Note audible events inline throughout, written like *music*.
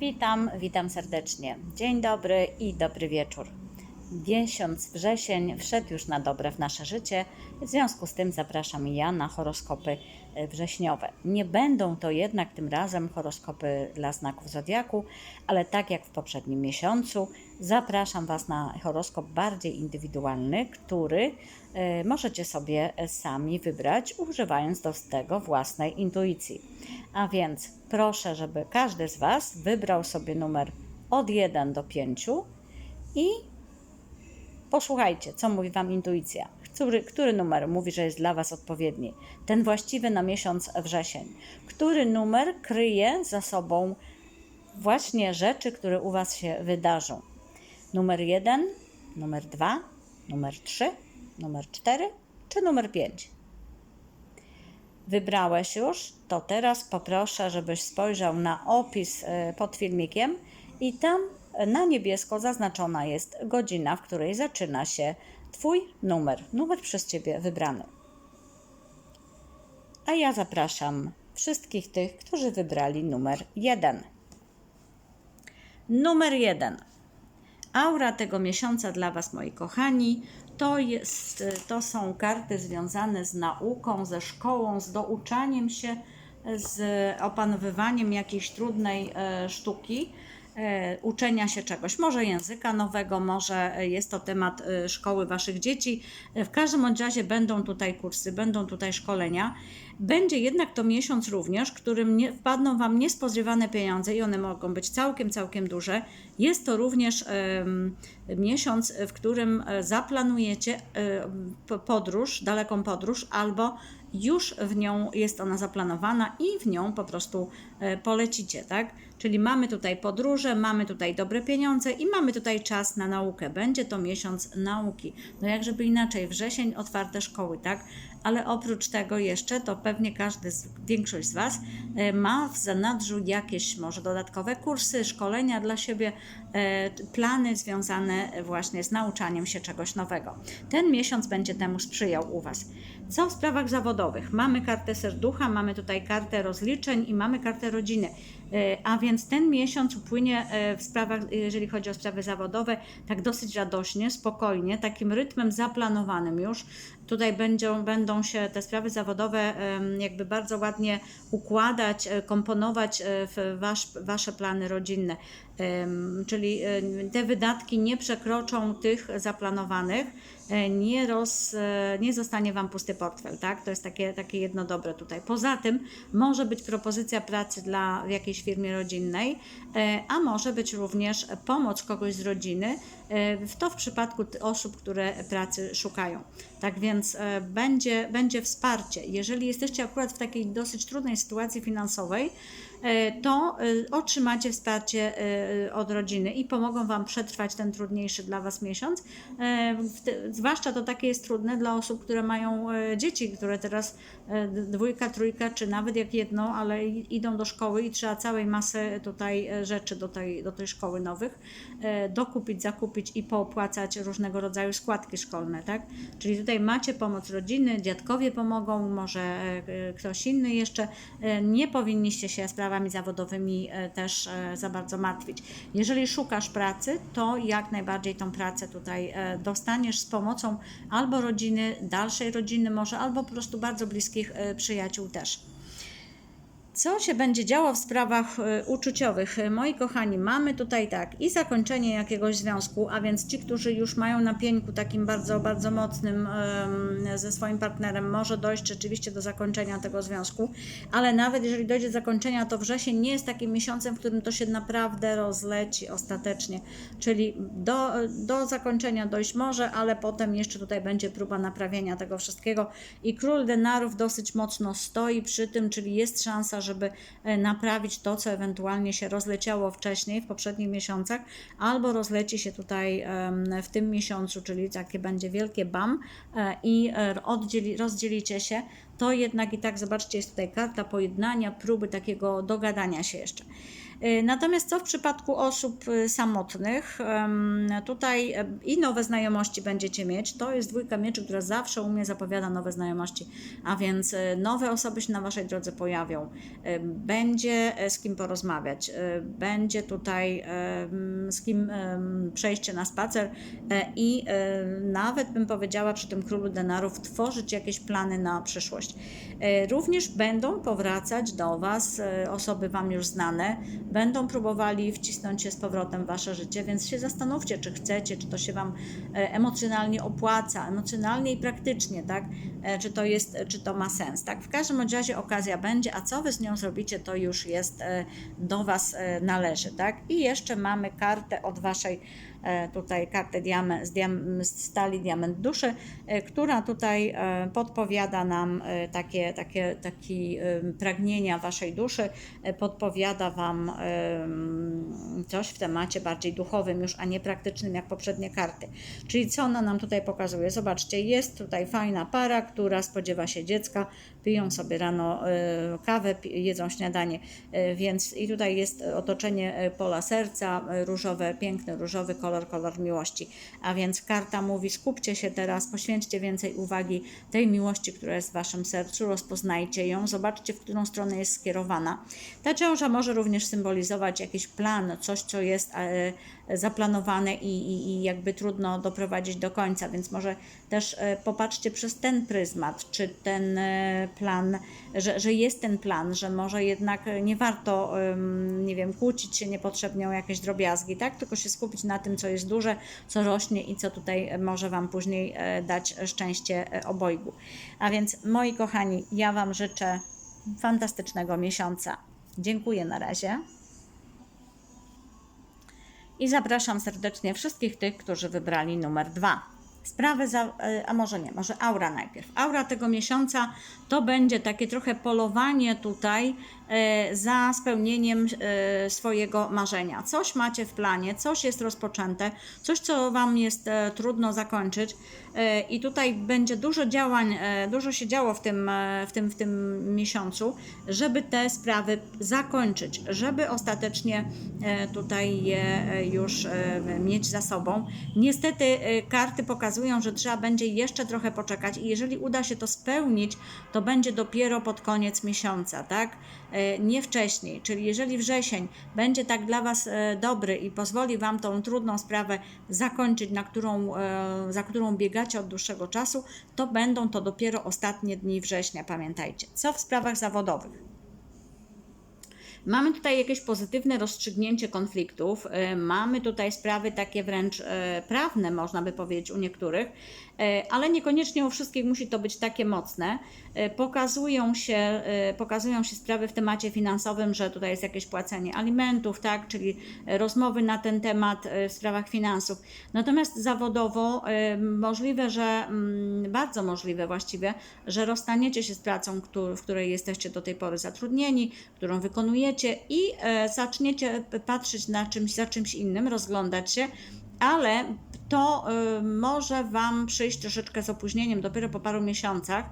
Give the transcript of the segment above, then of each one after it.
Witam, witam serdecznie. Dzień dobry i dobry wieczór. Miesiąc wrzesień wszedł już na dobre w nasze życie, w związku z tym zapraszam ja na horoskopy e, wrześniowe. Nie będą to jednak tym razem horoskopy dla znaków zodiaku, ale tak jak w poprzednim miesiącu, zapraszam Was na horoskop bardziej indywidualny, który e, możecie sobie sami wybrać, używając do tego własnej intuicji. A więc proszę, żeby każdy z Was wybrał sobie numer od 1 do 5 i posłuchajcie, co mówi Wam intuicja. Który, który numer mówi, że jest dla Was odpowiedni? Ten właściwy na miesiąc wrzesień. Który numer kryje za sobą właśnie rzeczy, które u Was się wydarzą? Numer 1, numer 2, numer 3, numer 4 czy numer 5? Wybrałeś już, to teraz poproszę, żebyś spojrzał na opis e, pod filmikiem i tam na niebiesko zaznaczona jest godzina, w której zaczyna się Twój numer, numer przez Ciebie wybrany. A ja zapraszam wszystkich tych, którzy wybrali numer 1. Numer 1. Aura tego miesiąca dla Was, moi kochani, to, jest, to są karty związane z nauką, ze szkołą, z douczaniem się, z opanowywaniem jakiejś trudnej e, sztuki, uczenia się czegoś, może języka nowego, może jest to temat e, szkoły Waszych dzieci. W każdym razie będą tutaj kursy, będą tutaj szkolenia. Będzie jednak to miesiąc również, którym nie, wpadną Wam niespodziewane pieniądze i one mogą być całkiem, całkiem duże. Jest to również miesiąc, w którym e, zaplanujecie e, podróż, daleką podróż, albo już w nią jest ona zaplanowana i w nią po prostu e, polecicie, tak? Czyli mamy tutaj podróże, mamy tutaj dobre pieniądze i mamy tutaj czas na naukę. Będzie to miesiąc nauki. No jak żeby inaczej, wrzesień otwarte szkoły, tak? Ale oprócz tego jeszcze, to pewnie każdy, z, większość z Was e, ma w zanadrzu jakieś może dodatkowe kursy, szkolenia dla siebie, e, plany związane właśnie z nauczaniem się czegoś nowego. Ten miesiąc będzie temu sprzyjał u Was. Co w sprawach zawodowych? Mamy kartę serducha, mamy tutaj kartę rozliczeń i mamy kartę rodziny. E, A więc ten miesiąc upłynie e, w sprawach, jeżeli chodzi o sprawy zawodowe, tak dosyć radośnie, spokojnie, takim rytmem zaplanowanym już. Tutaj będą, będą się te sprawy zawodowe jakby bardzo ładnie układać, e, komponować w wasz, Wasze plany rodzinne. Czyli te wydatki nie przekroczą tych zaplanowanych, nie, roz, e, nie zostanie Wam pusty portfel, tak? To jest takie, takie jedno dobre tutaj. Poza tym może być propozycja pracy dla w jakiejś firmie rodzinnej, e, a może być również pomoc kogoś z rodziny, e, to w przypadku osób, które pracy szukają. Tak więc e, będzie, będzie wsparcie. Jeżeli jesteście akurat w takiej dosyć trudnej sytuacji finansowej, e, to e, otrzymacie wsparcie e, od rodziny i pomogą Wam przetrwać ten trudniejszy dla Was miesiąc. E, Zwłaszcza to takie jest trudne dla osób, które mają e, dzieci, które teraz e, dwójka, trójka, czy nawet jak jedno, ale idą do szkoły i trzeba całej masy tutaj e, rzeczy do tej, do tej szkoły nowych e, dokupić, zakupić i poopłacać różnego rodzaju składki szkolne, tak? Czyli tutaj macie pomoc rodziny, dziadkowie pomogą, może e, e, ktoś inny jeszcze. E, Nie powinniście się sprawami zawodowymi też za bardzo martwić. Jeżeli szukasz pracy, to jak najbardziej tą pracę tutaj dostaniesz z pomocą albo rodziny, dalszej rodziny może, albo po prostu bardzo bliskich przyjaciół też. Co się będzie działo w sprawach e, uczuciowych? Moi kochani, mamy tutaj tak i zakończenie jakiegoś związku, a więc ci, którzy już mają na pieńku takim bardzo, bardzo mocnym ze swoim partnerem, może dojść rzeczywiście do zakończenia tego związku, ale nawet jeżeli dojdzie do zakończenia, to wrzesień nie jest takim miesiącem, w którym to się naprawdę rozleci ostatecznie, czyli do, do zakończenia dojść może, ale potem jeszcze tutaj będzie próba naprawienia tego wszystkiego i król denarów dosyć mocno stoi przy tym, czyli jest szansa, żeby e, naprawić to, co ewentualnie się rozleciało wcześniej, w poprzednich miesiącach, albo rozleci się tutaj w tym miesiącu, czyli takie będzie wielkie bam e, i e, oddzieli, rozdzielicie się, to jednak i tak, zobaczcie, jest tutaj karta pojednania, próby takiego dogadania się jeszcze. Y, Natomiast co w przypadku osób y, samotnych? Tutaj e, i nowe znajomości będziecie mieć. To jest dwójka mieczy, która zawsze u mnie zapowiada nowe znajomości, a więc e, nowe osoby się na Waszej drodze pojawią. E, Będzie z kim porozmawiać, będzie tutaj z kim przejście na spacer i nawet bym powiedziała przy tym królu denarów tworzyć jakieś plany na przyszłość. Również będą powracać do Was osoby Wam już znane, będą próbowali wcisnąć się z powrotem w Wasze życie, więc się zastanówcie, czy chcecie, czy to się Wam e, emocjonalnie opłaca, emocjonalnie i praktycznie, tak? E, Czy to jest, czy to ma sens, tak? W każdym razie okazja będzie, a co Wy z nią zrobicie, to już jest e, do Was e, należy, tak? I jeszcze mamy kartę od Waszej e, tutaj kartę diame, z, diam, z stali diament duszy, e, która tutaj e, podpowiada nam e, takie, takie, takie pragnienia waszej duszy, e, podpowiada wam coś w temacie bardziej duchowym już, a nie praktycznym jak poprzednie karty. Czyli co ona nam tutaj pokazuje? Zobaczcie, jest tutaj fajna para, która spodziewa się dziecka, piją sobie rano e, kawę, jedzą śniadanie, e, więc i tutaj jest otoczenie e, pola serca, e, różowe, piękny różowy kolor miłości. A więc karta mówi: skupcie się teraz, poświęćcie więcej uwagi tej miłości, która jest w waszym sercu, rozpoznajcie ją, zobaczcie, w którą stronę jest skierowana. Ta ciąża może również symbolizować jakiś plan, coś, co jest e, zaplanowane i, i, i jakby trudno doprowadzić do końca, więc może też e, popatrzcie przez ten pryzmat, czy ten e, plan, że, że jest ten plan, że może jednak nie warto, nie wiem, kłócić się niepotrzebnie o jakieś drobiazgi, tak? Tylko się skupić na tym, co jest duże, co rośnie i co tutaj może Wam później e, dać szczęście e, obojgu. A więc, moi kochani, ja Wam życzę fantastycznego miesiąca. Dziękuję na razie. I zapraszam serdecznie wszystkich tych, którzy wybrali numer dwa. Sprawy za, e, a może nie, może aura najpierw. Aura tego miesiąca to będzie takie trochę polowanie tutaj e, za spełnieniem e, swojego marzenia. Coś macie w planie, coś jest rozpoczęte, coś, co Wam jest trudno zakończyć i tutaj będzie dużo działań, e, dużo się działo w tym, e, w tym, w tym miesiącu, żeby te sprawy zakończyć, żeby ostatecznie e, tutaj je e, już e, mieć za sobą. Niestety e, karty pokazują, że trzeba będzie jeszcze trochę poczekać i jeżeli uda się to spełnić, to będzie dopiero pod koniec miesiąca, tak? E, Nie wcześniej. Czyli jeżeli wrzesień będzie tak dla Was e, dobry i pozwoli Wam tą trudną sprawę zakończyć, na którą, e, za którą biegacie od dłuższego czasu, to będą to dopiero ostatnie dni września, pamiętajcie. Co w sprawach zawodowych? Mamy tutaj jakieś pozytywne rozstrzygnięcie konfliktów, e, mamy tutaj sprawy takie wręcz e, prawne, można by powiedzieć u niektórych, e, ale niekoniecznie u wszystkich musi to być takie mocne. Pokazują się, pokazują się sprawy w temacie finansowym, że tutaj jest jakieś płacenie alimentów, tak, czyli rozmowy na ten temat w sprawach finansów. Natomiast zawodowo możliwe, że mm, bardzo możliwe właściwie, że rozstaniecie się z pracą, w której jesteście do tej pory zatrudnieni, którą wykonujecie i e, zaczniecie patrzeć na czymś, za czymś innym, rozglądać się, ale to y, może Wam przyjść troszeczkę z opóźnieniem, dopiero po paru miesiącach,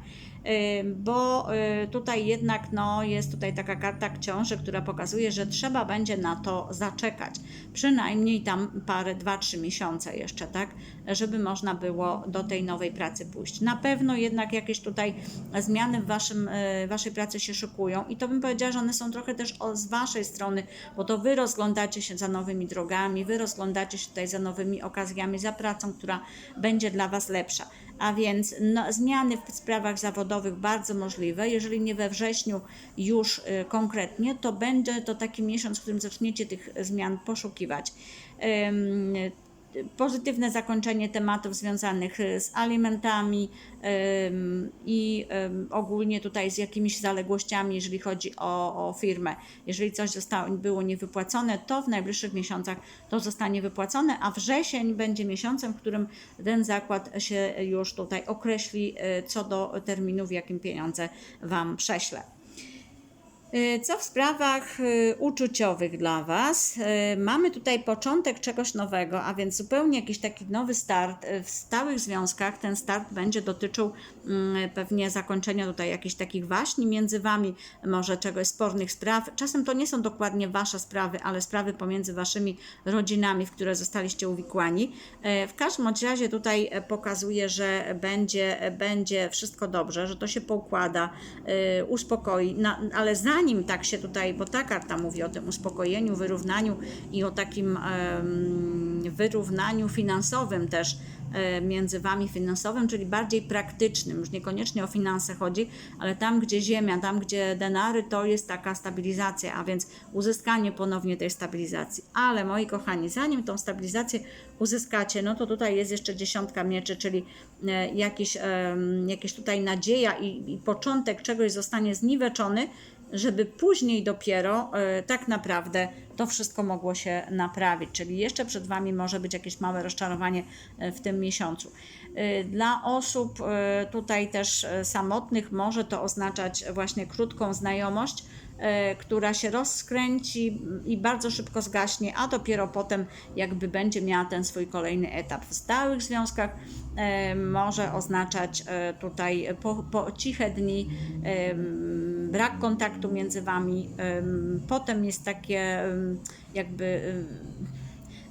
y, bo y, tutaj jednak no, jest tutaj taka karta książek, która pokazuje, że trzeba będzie na to zaczekać. Przynajmniej tam parę, dwa, trzy miesiące jeszcze, tak, żeby można było do tej nowej pracy pójść. Na pewno jednak jakieś tutaj zmiany w waszym, Waszej pracy się szykują i to bym powiedziała, że one są trochę też z Waszej strony, bo to Wy rozglądacie się za nowymi drogami, Wy rozglądacie się tutaj za nowymi okazjami, za pracą, która będzie dla Was lepsza. A więc no, zmiany w sprawach zawodowych bardzo możliwe. Jeżeli nie we wrześniu już y, konkretnie, to będzie to taki miesiąc, w którym zaczniecie tych zmian poszukiwać. Ym, pozytywne zakończenie tematów związanych y, z alimentami i ogólnie tutaj z jakimiś zaległościami, jeżeli chodzi o, o firmę. Jeżeli coś zostało, było niewypłacone, to w najbliższych miesiącach to zostanie wypłacone, a wrzesień będzie miesiącem, w którym ten zakład się już tutaj określi y, co do terminu, w jakim pieniądze Wam prześle. Y, Co w sprawach y, uczuciowych dla Was? Y, Mamy tutaj początek czegoś nowego, a więc zupełnie jakiś taki nowy start. W stałych związkach ten start będzie dotyczył mm, pewnie zakończenia tutaj jakichś takich waśni między Wami, może czegoś spornych spraw. Czasem to nie są dokładnie Wasze sprawy, ale sprawy pomiędzy Waszymi rodzinami, w które zostaliście uwikłani. E, W każdym razie tutaj e, pokazuje, że będzie, e, będzie wszystko dobrze, że to się poukłada, e, uspokoi, ale zanim tak się tutaj, bo ta karta mówi o tym uspokojeniu, wyrównaniu i o takim wyrównaniu finansowym też e, między Wami finansowym, czyli bardziej praktycznym, już niekoniecznie o finanse chodzi, ale tam, gdzie ziemia, tam, gdzie denary, to jest taka stabilizacja, a więc uzyskanie ponownie tej stabilizacji. Ale moi kochani, zanim tą stabilizację uzyskacie, no to tutaj jest jeszcze dziesiątka mieczy, czyli e, jakiś, em, jakieś tutaj nadzieja i, i początek czegoś zostanie zniweczony, żeby później dopiero e, tak naprawdę to wszystko mogło się naprawić. Czyli jeszcze przed Wami może być jakieś małe rozczarowanie e, w tym miesiącu. E, Dla osób tutaj też samotnych może to oznaczać właśnie krótką znajomość, która się rozkręci i bardzo szybko zgaśnie, a dopiero potem jakby będzie miała ten swój kolejny etap. W stałych związkach może oznaczać tutaj po, po ciche dni, brak kontaktu między Wami. em, Potem jest takie jakby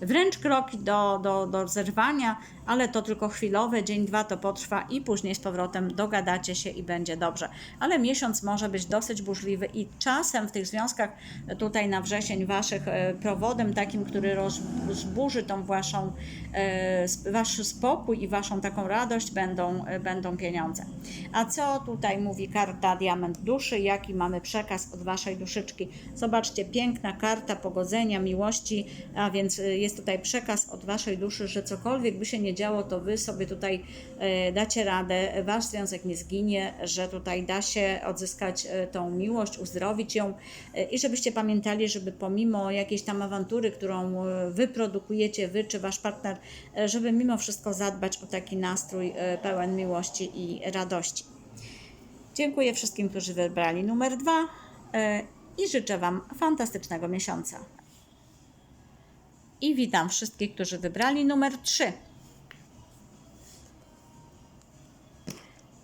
wręcz kroki do, do, do zerwania, ale to tylko chwilowe, dzień, dwa to potrwa i później z powrotem dogadacie się i będzie dobrze. Ale miesiąc może być dosyć burzliwy i czasem w tych związkach tutaj na wrzesień waszych e, prowodem takim, który rozburzy tą waszą, e, wasz spokój i waszą taką radość będą, e, będą pieniądze. A co tutaj mówi karta Diament Duszy? Jaki mamy przekaz od waszej duszyczki? Zobaczcie, piękna karta pogodzenia, miłości, a więc e, jest tutaj przekaz od waszej duszy, że cokolwiek by się nie działo, to wy sobie tutaj e, dacie radę, wasz związek nie zginie, że tutaj da się odzyskać e, tą miłość, uzdrowić ją e, i żebyście pamiętali, żeby pomimo jakiejś tam awantury, którą wy produkujecie, wy czy wasz partner, żeby mimo wszystko zadbać o taki nastrój pełen miłości i radości. Dziękuję wszystkim, którzy wybrali numer dwa i życzę Wam fantastycznego miesiąca. I witam wszystkich, którzy wybrali numer 3.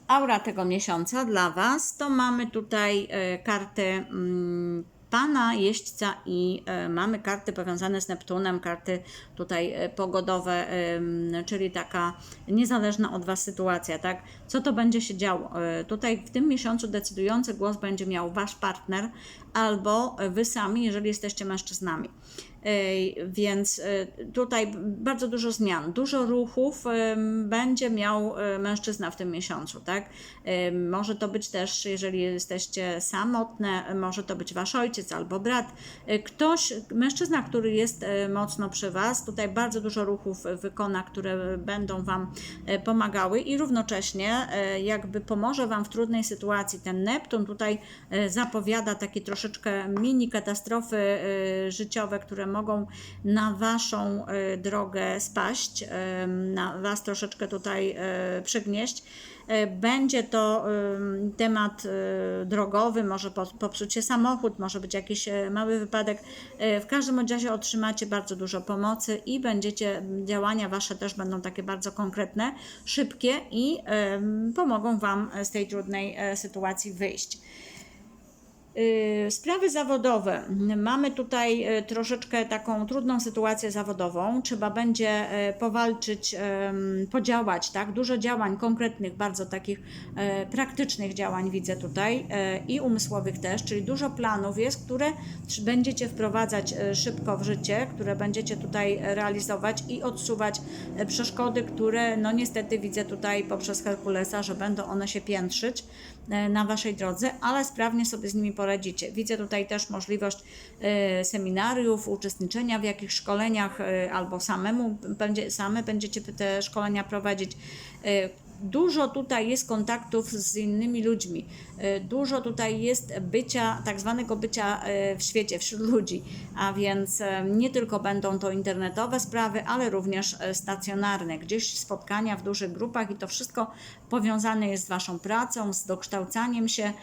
Aura tego miesiąca dla Was to mamy tutaj e, karty mm, Pana Jeźdźca i e, mamy karty powiązane z Neptunem, karty tutaj e, pogodowe, czyli taka niezależna od Was sytuacja, tak? Co to będzie się działo? Tutaj w tym miesiącu decydujący głos będzie miał Wasz partner albo Wy sami, jeżeli jesteście mężczyznami. Więc e, tutaj bardzo dużo zmian, dużo ruchów będzie miał e, mężczyzna w tym miesiącu, tak? Może to być też, jeżeli jesteście samotne, może to być wasz ojciec albo brat, E, ktoś, mężczyzna, który jest mocno przy was, tutaj bardzo dużo ruchów wykona, które będą wam pomagały i równocześnie jakby pomoże wam w trudnej sytuacji. Ten Neptun tutaj zapowiada takie troszeczkę mini katastrofy życiowe, które mogą na waszą e, drogę spaść, e, na was troszeczkę tutaj e, przygnieść. Będzie to em, temat drogowy, może po- popsuć się samochód, może być jakiś mały wypadek. W każdym razie otrzymacie bardzo dużo pomocy i będziecie, działania wasze też będą takie bardzo konkretne, szybkie i pomogą wam z tej trudnej sytuacji wyjść. Y, Sprawy zawodowe. Mamy tutaj y, troszeczkę taką trudną sytuację zawodową. Trzeba będzie y, powalczyć, podziałać, tak? Dużo działań konkretnych, bardzo takich praktycznych działań widzę tutaj i umysłowych też, czyli dużo planów jest, które będziecie wprowadzać szybko w życie, które będziecie tutaj realizować i odsuwać przeszkody, które no niestety widzę tutaj poprzez Herkulesa, że będą one się piętrzyć na Waszej drodze, ale sprawnie sobie z nimi poradzicie. Widzę tutaj też możliwość e, seminariów, uczestniczenia w jakichś szkoleniach e, albo samemu będzie, same będziecie te szkolenia prowadzić. Dużo tutaj jest kontaktów z innymi ludźmi, e, dużo tutaj jest bycia, tak zwanego bycia e, w świecie, wśród ludzi, a więc e, nie tylko będą to internetowe sprawy, ale również stacjonarne, gdzieś spotkania w dużych grupach i to wszystko powiązane jest z Waszą pracą, z dokształcaniem się.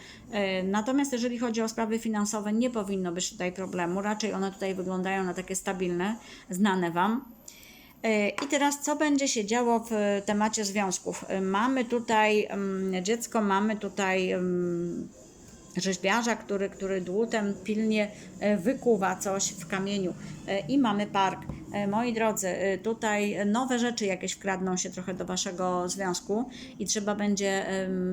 Natomiast jeżeli chodzi o sprawy finansowe, nie powinno być tutaj problemu, raczej one tutaj wyglądają na takie stabilne, znane Wam. E, I teraz, co będzie się działo w temacie związków? E, Mamy tutaj mm, dziecko, mamy tutaj mm, rzeźbiarza, który, który dłutem pilnie e, wykuwa coś w kamieniu. I mamy park. E, Moi drodzy, e, tutaj nowe rzeczy jakieś wkradną się trochę do waszego związku i trzeba będzie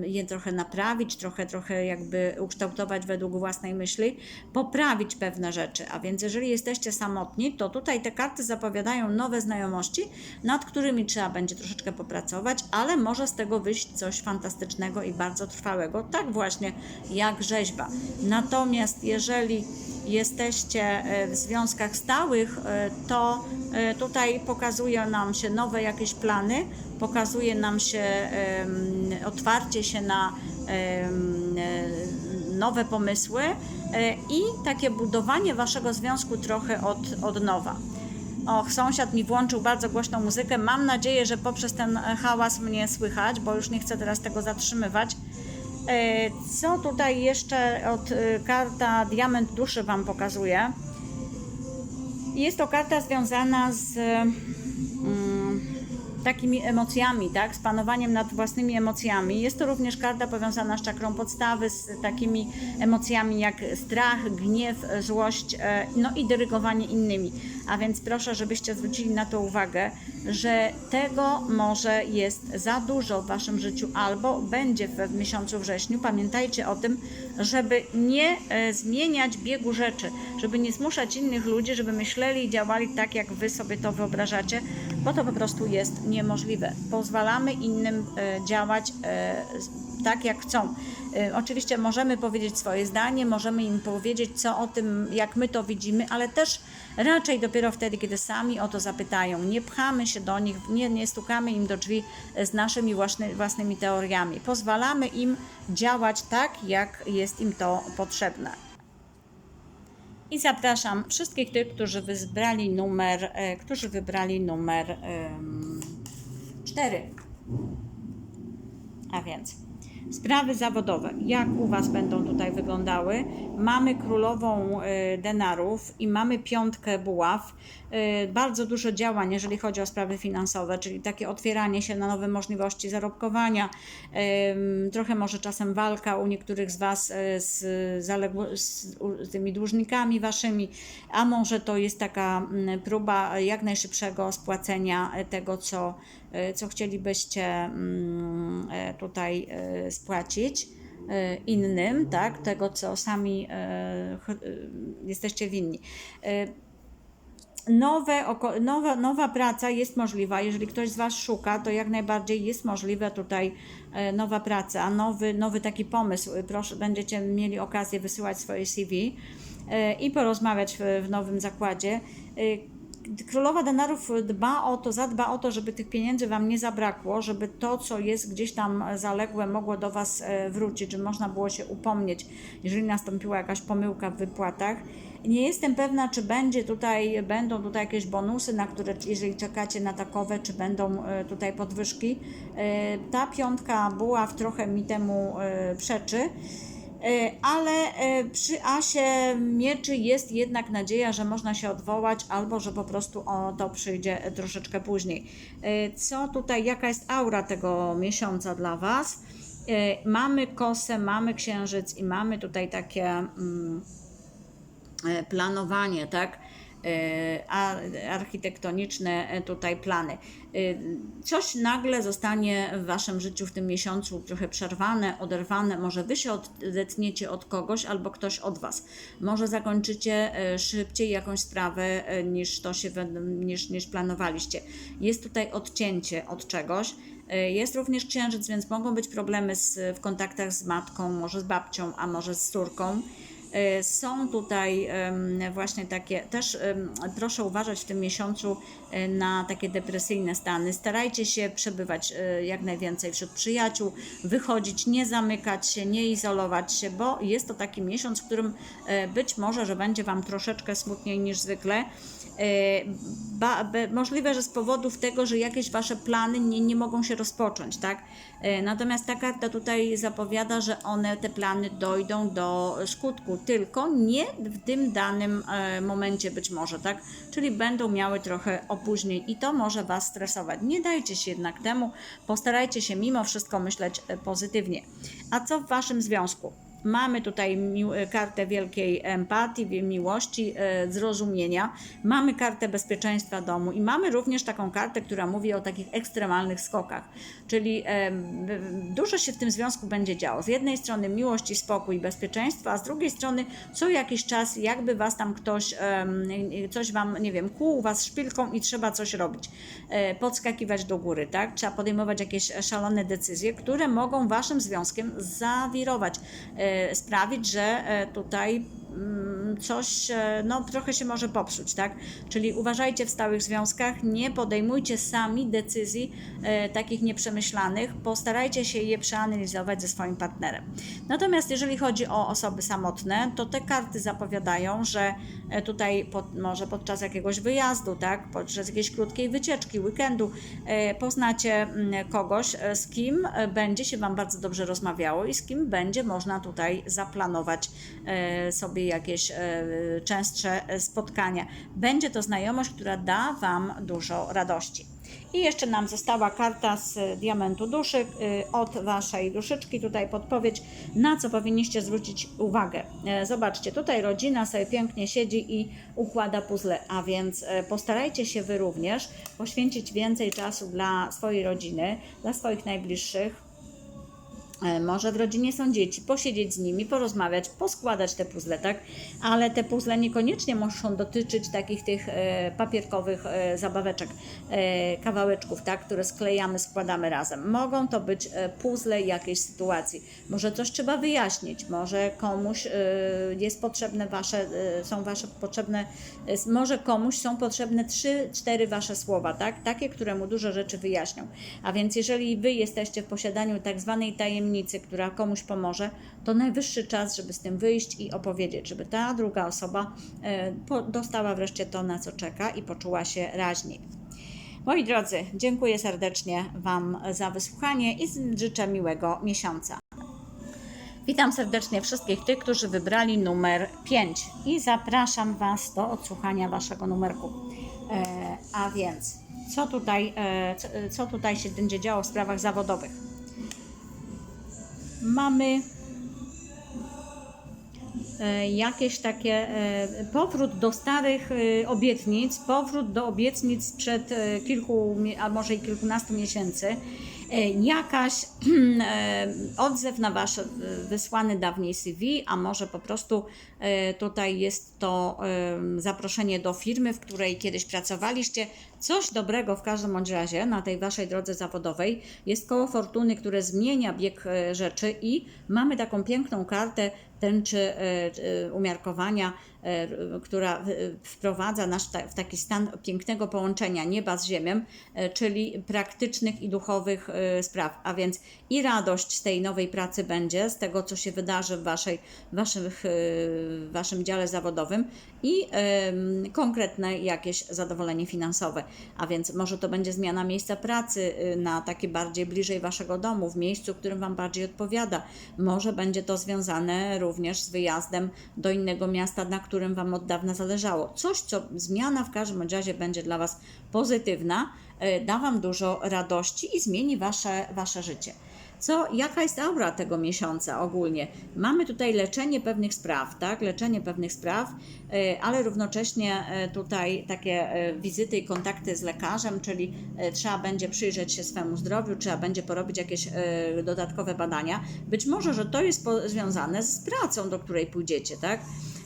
je trochę naprawić, trochę, trochę jakby ukształtować według własnej myśli, poprawić pewne rzeczy. A więc jeżeli jesteście samotni, to tutaj te karty zapowiadają nowe znajomości, nad którymi trzeba będzie troszeczkę popracować, ale może z tego wyjść coś fantastycznego i bardzo trwałego, tak właśnie jak rzeźba. Natomiast jeżeli jesteście e, w związkach stałych, e, to e, tutaj pokazuje nam się nowe jakieś plany, pokazuje nam się otwarcie się na nowe pomysły i takie budowanie waszego związku trochę od, od nowa. Och, sąsiad mi włączył bardzo głośną muzykę. Mam nadzieję, że poprzez ten hałas mnie słychać, bo już nie chcę teraz tego zatrzymywać. E, Co tutaj jeszcze od e, karta Diament Duszy Wam pokazuje? Jest to karta związana z mm, takimi emocjami, tak? z panowaniem nad własnymi emocjami. Jest to również karta powiązana z czakrą podstawy, z takimi emocjami jak strach, gniew, złość, e, no i dyrygowanie innymi. A więc proszę, żebyście zwrócili na to uwagę, że tego może jest za dużo w waszym życiu albo będzie w, miesiącu wrześniu. Pamiętajcie o tym, żeby nie e, zmieniać biegu rzeczy, żeby nie zmuszać innych ludzi, żeby myśleli i działali tak, jak wy sobie to wyobrażacie, bo to po prostu jest niemożliwe. Pozwalamy innym e, działać e, tak, jak chcą. E, Oczywiście możemy powiedzieć swoje zdanie, możemy im powiedzieć, co o tym, jak my to widzimy, ale też raczej dopiero wtedy, kiedy sami o to zapytają. Nie pchamy się do nich, nie, nie stukamy im do drzwi e, z naszymi własny, własnymi teoriami. Pozwalamy im działać tak, jak jest im to potrzebne. I zapraszam wszystkich tych, którzy wybrali numer, e, którzy wybrali numer em, 4. A więc sprawy zawodowe. Jak u Was będą tutaj wyglądały? Mamy królową e, denarów i mamy piątkę buław. E, Bardzo dużo działań, jeżeli chodzi o sprawy finansowe, czyli takie otwieranie się na nowe możliwości zarobkowania. Trochę może czasem walka u niektórych z Was e, z, z, tymi dłużnikami Waszymi, a może to jest taka mm, próba jak najszybszego spłacenia tego, co, co chcielibyście mm, e, tutaj e, spłacić e, innym, tak, tego, co sami e, e, jesteście winni. E, Nowe, nowa, nowa praca jest możliwa. Jeżeli ktoś z Was szuka, to jak najbardziej jest możliwe tutaj e, nowa praca, nowy, nowy taki pomysł. Proszę, będziecie mieli okazję wysyłać swoje CV e, i porozmawiać w nowym zakładzie. Królowa denarów dba o to, zadba o to, żeby tych pieniędzy Wam nie zabrakło, żeby to, co jest gdzieś tam zaległe, mogło do Was e, wrócić, żeby można było się upomnieć, jeżeli nastąpiła jakaś pomyłka w wypłatach. Nie jestem pewna, czy będzie tutaj, będą tutaj jakieś bonusy, na które, jeżeli czekacie na takowe, czy będą e, tutaj podwyżki. E, Ta piątka buław trochę mi temu przeczy. E, Ale e, przy asie mieczy jest jednak nadzieja, że można się odwołać, albo że po prostu o, to przyjdzie troszeczkę później. E, Co tutaj, jaka jest aura tego miesiąca dla Was? Mamy kosę, mamy księżyc i mamy tutaj takie. Mm, planowanie, tak? E, architektoniczne e, tutaj plany. E, Coś nagle zostanie w waszym życiu w tym miesiącu trochę przerwane, oderwane. Może wy się odetniecie od kogoś albo ktoś od was. Może zakończycie szybciej jakąś sprawę niż to się niż, niż planowaliście. Jest tutaj odcięcie od czegoś. Jest również księżyc, więc mogą być problemy z, w kontaktach z matką, może z babcią, a może z córką. E, Są tutaj właśnie takie, też proszę uważać w tym miesiącu e, na takie depresyjne stany. Starajcie się przebywać e, jak najwięcej wśród przyjaciół, wychodzić, nie zamykać się, nie izolować się, bo jest to taki miesiąc, w którym być może, że będzie Wam troszeczkę smutniej niż zwykle. E, Ba, be, możliwe, że z powodów tego, że jakieś Wasze plany nie, nie mogą się rozpocząć, tak? E, Natomiast ta karta tutaj zapowiada, że one, te plany dojdą do skutku, tylko nie w tym danym e, momencie być może, tak? Czyli będą miały trochę opóźnień i to może Was stresować. Nie dajcie się jednak temu, postarajcie się mimo wszystko myśleć pozytywnie. A co w Waszym związku? Mamy tutaj mił- kartę wielkiej empatii, miłości, e, zrozumienia. Mamy kartę bezpieczeństwa domu i mamy również taką kartę, która mówi o takich ekstremalnych skokach. Czyli e, dużo się w tym związku będzie działo. Z jednej strony miłość i spokój, bezpieczeństwo, a z drugiej strony co jakiś czas jakby was tam ktoś, coś wam, nie wiem, kłuł was szpilką i trzeba coś robić. E, podskakiwać do góry, tak? Trzeba podejmować jakieś szalone decyzje, które mogą waszym związkiem zawirować, e, sprawić, że e, tutaj mm, coś, e, no trochę się może popsuć, tak? Czyli uważajcie w stałych związkach, nie podejmujcie sami decyzji e, takich nieprzemyślanych, postarajcie się je przeanalizować ze swoim partnerem. Natomiast jeżeli chodzi o osoby samotne, to te karty zapowiadają, że e, tutaj pod, może podczas jakiegoś wyjazdu, tak, podczas jakiejś krótkiej wycieczki, weekendu e, poznacie mm, kogoś, e, z kim będzie się Wam bardzo dobrze rozmawiało i z kim będzie można tutaj zaplanować sobie jakieś częstsze e, spotkania. Będzie to znajomość, która da Wam dużo radości. I jeszcze nam została karta z e, diamentu duszy y, od Waszej duszyczki. Tutaj podpowiedź, na co powinniście zwrócić uwagę. E, Zobaczcie, tutaj rodzina sobie pięknie siedzi i układa puzzle, a więc e, postarajcie się Wy również poświęcić więcej czasu dla swojej rodziny, dla swoich najbliższych. E, Może w rodzinie są dzieci, posiedzieć z nimi, porozmawiać, poskładać te puzzle, tak? Ale te puzzle niekoniecznie muszą dotyczyć takich tych e, papierkowych e, zabaweczek, kawałeczków, tak? Które sklejamy, składamy razem. Mogą to być puzzle jakiejś sytuacji. Może coś trzeba wyjaśnić, może komuś jest potrzebne wasze, są wasze potrzebne, może komuś są potrzebne trzy, cztery wasze słowa, tak? Takie, które mu dużo rzeczy wyjaśnią. A więc jeżeli wy jesteście w posiadaniu tak zwanej tajemnicy, która komuś pomoże, to najwyższy czas, żeby z tym wyjść i opowiedzieć, żeby ta druga osoba e, dostała wreszcie to, na co czeka i poczuła się raźniej. Moi drodzy, dziękuję serdecznie Wam za wysłuchanie i życzę miłego miesiąca. Witam serdecznie wszystkich tych, którzy wybrali numer 5 i zapraszam Was do odsłuchania Waszego numerku. E, a więc, co tutaj, e, co, co tutaj się będzie działo w sprawach zawodowych? Mamy e, jakieś takie e, powrót do starych e, obietnic, powrót do obietnic sprzed kilku, a może i kilkunastu miesięcy. Jakaś *clears throat* odzew na Wasze e, wysłany dawniej CV, a może po prostu tutaj jest to zaproszenie do firmy, w której kiedyś pracowaliście. Coś dobrego w każdym bądź razie na tej Waszej drodze zawodowej. Jest koło fortuny, które zmienia bieg e, rzeczy i mamy taką piękną kartę tęczy e, e, umiarkowania, która wprowadza nas w taki stan pięknego połączenia nieba z ziemią, czyli praktycznych i duchowych spraw. A więc i radość z tej nowej pracy będzie, z tego, co się wydarzy w waszej, waszych, waszym dziale zawodowym i konkretne jakieś zadowolenie finansowe. A więc może to będzie zmiana miejsca pracy y, na takie bardziej bliżej waszego domu, w miejscu, którym wam bardziej odpowiada. Może będzie to związane również z wyjazdem do innego miasta, na którym wam od dawna zależało. Coś, co zmiana w każdym razie będzie dla was pozytywna, y, da wam dużo radości i zmieni wasze, wasze życie. Co, jaka jest aura tego miesiąca ogólnie? Mamy tutaj leczenie pewnych spraw, tak? Leczenie pewnych spraw, e, ale równocześnie e, tutaj takie e, wizyty i kontakty z lekarzem, czyli trzeba będzie przyjrzeć się swemu zdrowiu, trzeba będzie porobić jakieś dodatkowe badania. Być może, że to jest związane z pracą, do której pójdziecie, tak?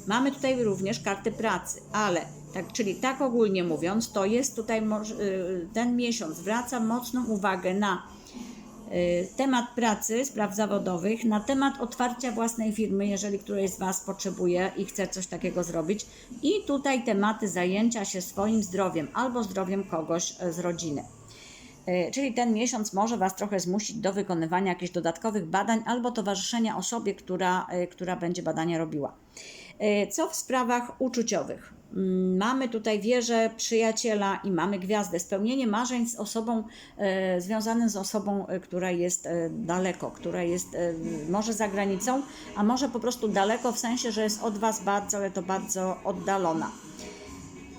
Mamy tutaj również karty pracy, ale tak, czyli tak ogólnie mówiąc, to jest tutaj ten miesiąc zwraca mocną uwagę na temat pracy, spraw zawodowych, na temat otwarcia własnej firmy, jeżeli któryś z Was potrzebuje i chce coś takiego zrobić. I tutaj tematy zajęcia się swoim zdrowiem albo zdrowiem kogoś e, z rodziny. E, Czyli ten miesiąc może Was trochę zmusić do wykonywania jakichś dodatkowych badań albo towarzyszenia osobie, która, e, która będzie badania robiła. Co w sprawach uczuciowych? Mamy tutaj wieżę przyjaciela i mamy gwiazdę. Spełnienie marzeń z osobą, e, związane z osobą, e, która jest e, daleko, która jest może za granicą, a może po prostu daleko w sensie, że jest od Was bardzo, ale to bardzo oddalona.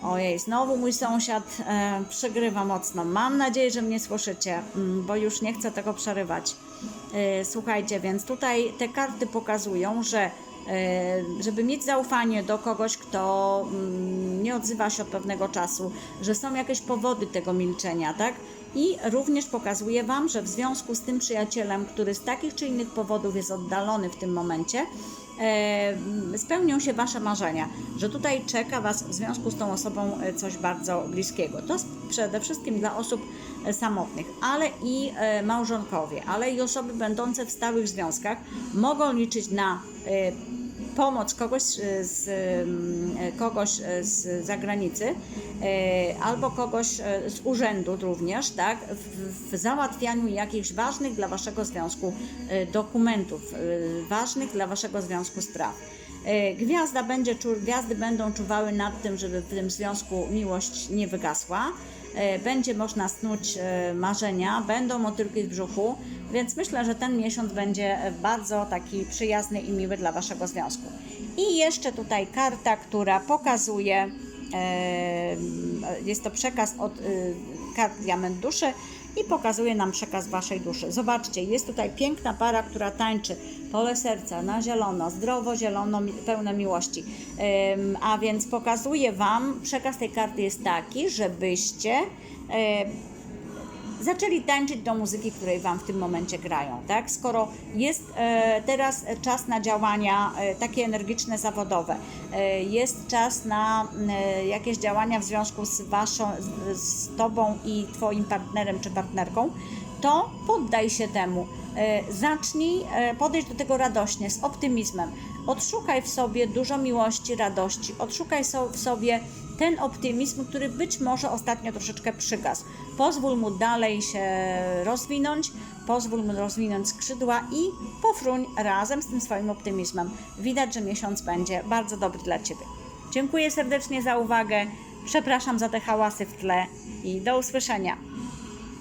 Ojej, znowu mój sąsiad e, przegrywa mocno. Mam nadzieję, że mnie słyszycie, mm, bo już nie chcę tego przerywać. E, słuchajcie, więc tutaj te karty pokazują, że żeby mieć zaufanie do kogoś, kto mm, nie odzywa się od pewnego czasu, że są jakieś powody tego milczenia, tak? I również pokazuje Wam, że w związku z tym przyjacielem, który z takich czy innych powodów jest oddalony w tym momencie, e, spełnią się Wasze marzenia, że tutaj czeka Was w związku z tą osobą e, coś bardzo bliskiego. To przede wszystkim dla osób e, samotnych, ale i e, małżonkowie, ale i osoby będące w stałych związkach mogą liczyć na e, pomoc kogoś e, z, mm, e, kogoś e, z zagranicy albo kogoś z urzędu również, tak, w, załatwianiu jakichś ważnych dla Waszego związku dokumentów, ważnych dla Waszego związku spraw. Gwiazda będzie, gwiazdy będą czuwały nad tym, żeby w tym związku miłość nie wygasła. E, Będzie można snuć e, marzenia, będą motylki w brzuchu, więc myślę, że ten miesiąc będzie bardzo taki przyjazny i miły dla Waszego związku. I jeszcze tutaj karta, która pokazuje, e, jest to przekaz od kart Diament Duszy i pokazuje nam przekaz Waszej duszy. Zobaczcie, jest tutaj piękna para, która tańczy pole serca na zielono, zdrowo zielono, pełne miłości. A więc pokazuje Wam, przekaz tej karty jest taki, żebyście zaczęli tańczyć do muzyki, której Wam w tym momencie grają, tak? Skoro jest e, teraz czas na działania e, takie energiczne, zawodowe, e, jest czas na e, jakieś działania w związku z Waszą, z, Tobą i Twoim partnerem czy partnerką, to poddaj się temu. Zacznij podejść do tego radośnie, z optymizmem. Odszukaj w sobie dużo miłości, radości, odszukaj w sobie ten optymizm, który być może ostatnio troszeczkę przygasł. Pozwól mu dalej się rozwinąć, pozwól mu rozwinąć skrzydła i pofruń razem z tym swoim optymizmem. Widać, że miesiąc będzie bardzo dobry dla Ciebie. Dziękuję serdecznie za uwagę, przepraszam za te hałasy w tle i do usłyszenia.